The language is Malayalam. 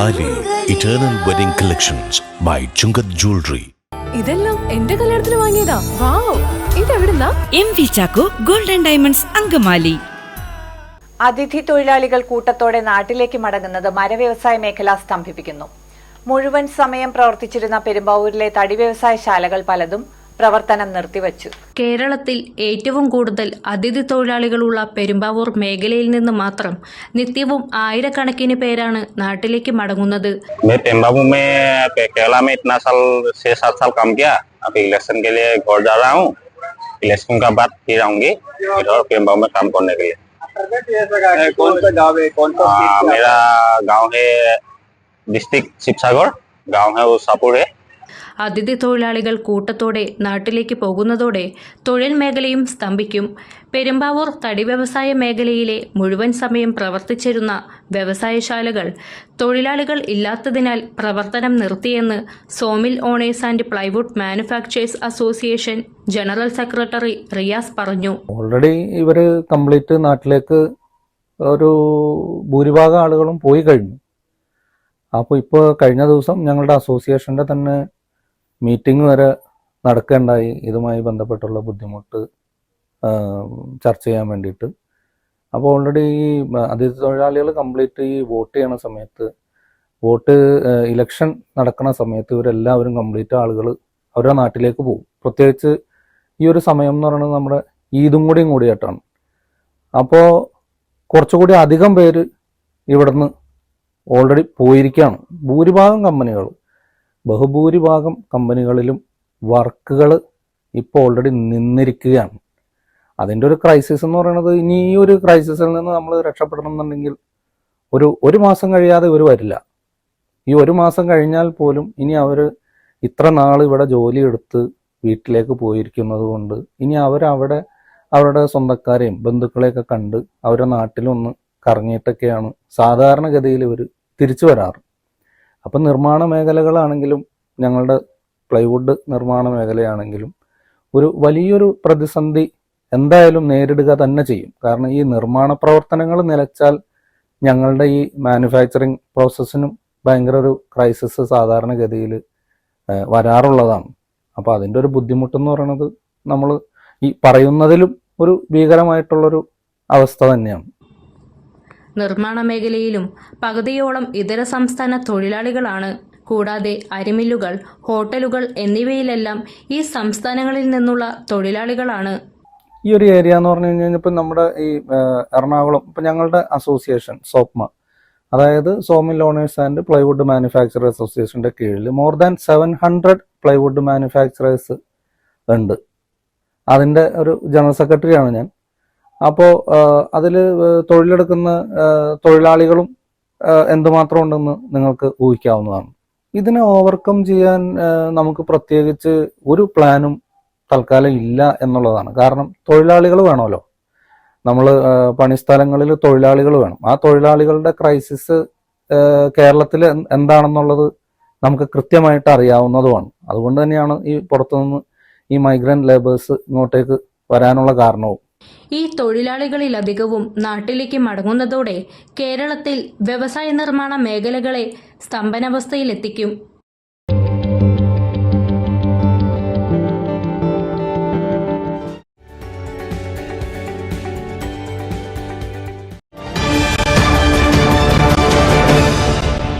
Eternal wedding collections by Chungath jewellery ഇതെല്ലാം എന്റെ കല്യാണത്തിന് വാങ്ങിയതാ. Wow ഇതെവിടുന്നാ? M V Chacko golden diamonds Angamaly. അതിഥി തൊഴിലാളികൾ കൂട്ടത്തോടെ നാട്ടിലേക്ക് മടങ്ങുന്നത് മരവ്യവസായ മേഖല സ്തംഭിപ്പിക്കുന്നു. മുഴുവൻ സമയം പ്രവർത്തിച്ചിരുന്ന പെരുമ്പാവൂരിലെ തടി വ്യവസായശാലകൾ പലതും പ്രവർത്തനം നിർത്തിവച്ചു കേരളത്തിൽ ഏറ്റവും കൂടുതൽ അതിഥി തൊഴിലാളികളുള്ള പെരുമ്പാവൂർ മേഖലയിൽ നിന്ന് മാത്രം നിത്യവും ആയിരക്കണക്കിന് പേരാണ് നാട്ടിലേക്ക് മടങ്ങുന്നത് मैं पेम्बाबू में पे- केरला में इतना साल छह सात साल काम किया अब इलेक्शन के लिए घर जा रहा हूँ इलेक्शन का बाद फिर आऊंगी इधर पेम्बाबू में काम करने के लिए कौन सा गाँव है कौन सा आ, मेरा गांव है डिस्ट्रिक्ट शिवसागर गांव है वो सापुर है അതിഥി തൊഴിലാളികൾ കൂട്ടത്തോടെ നാട്ടിലേക്ക് പോകുന്നതോടെ തൊഴിൽ മേഖലയും സ്തംഭിക്കും. പെരുമ്പാവൂർ തടി വ്യവസായ മേഖലയിലെ മുഴുവൻ സമയം പ്രവർത്തിച്ചിരുന്ന വ്യവസായശാലകൾ തൊഴിലാളികൾ ഇല്ലാത്തതിനാൽ പ്രവർത്തനം നിർത്തിയെന്ന് sawmill owners and plywood manufactures association general secretary Riyas പറഞ്ഞു. ഓൾറെഡി ഇവർ കംപ്ലീറ്റ് നാട്ടിലേക്ക് ഒരു ഭൂരിഭാഗം ആളുകളും പോയി കഴിഞ്ഞു. അപ്പോൾ ഇപ്പോൾ കഴിഞ്ഞ ദിവസം ഞങ്ങളുടെ അസോസിയേഷന്റെ തന്നെ മീറ്റിംഗ് വരെ നടക്കേണ്ടായി. ഇതുമായി ബന്ധപ്പെട്ടുള്ള ബുദ്ധിമുട്ട് ചർച്ച ചെയ്യാൻ വേണ്ടിയിട്ട്. അപ്പോൾ ഓൾറെഡി ഈ അതിഥി തൊഴിലാളികൾ കംപ്ലീറ്റ് ഈ വോട്ട് ചെയ്യണ സമയത്ത് വോട്ട് ഇലക്ഷൻ നടക്കുന്ന സമയത്ത് ഇവരെല്ലാവരും കംപ്ലീറ്റ് ആളുകൾ അവരുടെ നാട്ടിലേക്ക് പോകും. പ്രത്യേകിച്ച് ഈ ഒരു സമയം എന്ന് പറയുന്നത് നമ്മുടെ ഈദും കൂടിയും കൂടിയായിട്ടാണ്. അപ്പോൾ കുറച്ചുകൂടി അധികം പേര് ഇവിടുന്ന് ഓൾറെഡി പോയിരിക്കുകയാണ്. ഭൂരിഭാഗം കമ്പനികൾ ബഹുഭൂരിഭാഗം കമ്പനികളിലും വർക്കുകൾ ഇപ്പോൾ ഓൾറെഡി നിന്നിരിക്കുകയാണ്. അതിന്റെ ഒരു ക്രൈസിസ് എന്ന് പറയുന്നത് ഇനി ഈ ഒരു ക്രൈസിസിൽ നിന്ന് നമ്മൾ രക്ഷപ്പെടണം എന്നുണ്ടെങ്കിൽ ഒരു ഒരു മാസം കഴിയാതെ ഇവർ വരില്ല. ഈ ഒരു മാസം കഴിഞ്ഞാൽ പോലും ഇനി അവർ ഇത്ര നാൾ ഇവിടെ ജോലി എടുത്ത് വീട്ടിലേക്ക് പോയിരിക്കുന്നത് കൊണ്ട് ഇനി അവരവിടെ അവരുടെ സ്വന്തക്കാരെയും ബന്ധുക്കളെയൊക്കെ കണ്ട് അവരുടെ നാട്ടിലൊന്ന് കറങ്ങിയിട്ടൊക്കെയാണ് സാധാരണഗതിയിൽ ഇവർ തിരിച്ചു വരാറ്. അപ്പം നിർമ്മാണ മേഖലകളാണെങ്കിലും ഞങ്ങളുടെ പ്ലൈവുഡ് നിർമ്മാണ മേഖലയാണെങ്കിലും ഒരു വലിയൊരു പ്രതിസന്ധി എന്തായാലും നേരിടുക തന്നെ ചെയ്യും. കാരണം ഈ നിർമ്മാണ പ്രവർത്തനങ്ങൾ നിലച്ചാൽ ഞങ്ങളുടെ ഈ മാനുഫാക്ചറിങ് പ്രോസസ്സിനും ഭയങ്കര ഒരു ക്രൈസിസ് സാധാരണഗതിയിൽ വരാറുള്ളതാണ്. അപ്പോൾ അതിന്റെ ഒരു ബുദ്ധിമുട്ടെന്ന് പറയുന്നത് നമ്മൾ ഈ പറയുന്നതിലും ഒരു ഭീകരമായിട്ടുള്ളൊരു അവസ്ഥ തന്നെയാണ്. നിർമ്മാണ മേഖലയിലും പകുതിയോളം ഇതര സംസ്ഥാന തൊഴിലാളികളാണ്. കൂടാതെ അരിമില്ലുകൾ ഹോട്ടലുകൾ എന്നിവയിലെല്ലാം ഈ സംസ്ഥാനങ്ങളിൽ നിന്നുള്ള തൊഴിലാളികളാണ്. ഈ ഒരു ഏരിയ എന്ന് പറഞ്ഞു കഴിഞ്ഞാൽ ഇപ്പം നമ്മുടെ ഈ എറണാകുളം ഇപ്പം ഞങ്ങളുടെ അസോസിയേഷൻ സോപ്മ. അതായത് sawmill owners and plywood manufacturer അസോസിയേഷന്റെ കീഴിൽ more than seven hundred plywood manufacturers ഉണ്ട്. അതിന്റെ ഒരു ജനറൽ സെക്രട്ടറിയാണ് ഞാൻ. അപ്പോൾ അതിൽ തൊഴിലെടുക്കുന്ന തൊഴിലാളികളും എന്തുമാത്രം ഉണ്ടെന്ന് നിങ്ങൾക്ക് ഊഹിക്കാവുന്നതാണ്. ഇതിനെ ഓവർകം ചെയ്യാൻ നമുക്ക് പ്രത്യേകിച്ച് ഒരു പ്ലാനും തൽക്കാലം ഇല്ല എന്നുള്ളതാണ്. കാരണം തൊഴിലാളികൾ വേണമല്ലോ. നമ്മൾ പണിസ്ഥലങ്ങളിൽ തൊഴിലാളികൾ വേണം. ആ തൊഴിലാളികളുടെ ക്രൈസിസ് കേരളത്തിൽ എന്താണെന്നുള്ളത് നമുക്ക് കൃത്യമായിട്ട് അറിയാവുന്നതുമാണ്. അതുകൊണ്ട് തന്നെയാണ് ഈ പുറത്തുനിന്ന് ഈ മൈഗ്രന്റ് ലേബേഴ്സ് ഇങ്ങോട്ടേക്ക് വരാനുള്ള കാരണവും. ഈ തൊഴിലാളികളിലധികവും നാട്ടിലേക്ക് മടങ്ങുന്നതോടെ കേരളത്തിൽ വ്യവസായ നിർമ്മാണ മേഖലകളെ സ്തംഭനാവസ്ഥയിലെത്തിക്കും.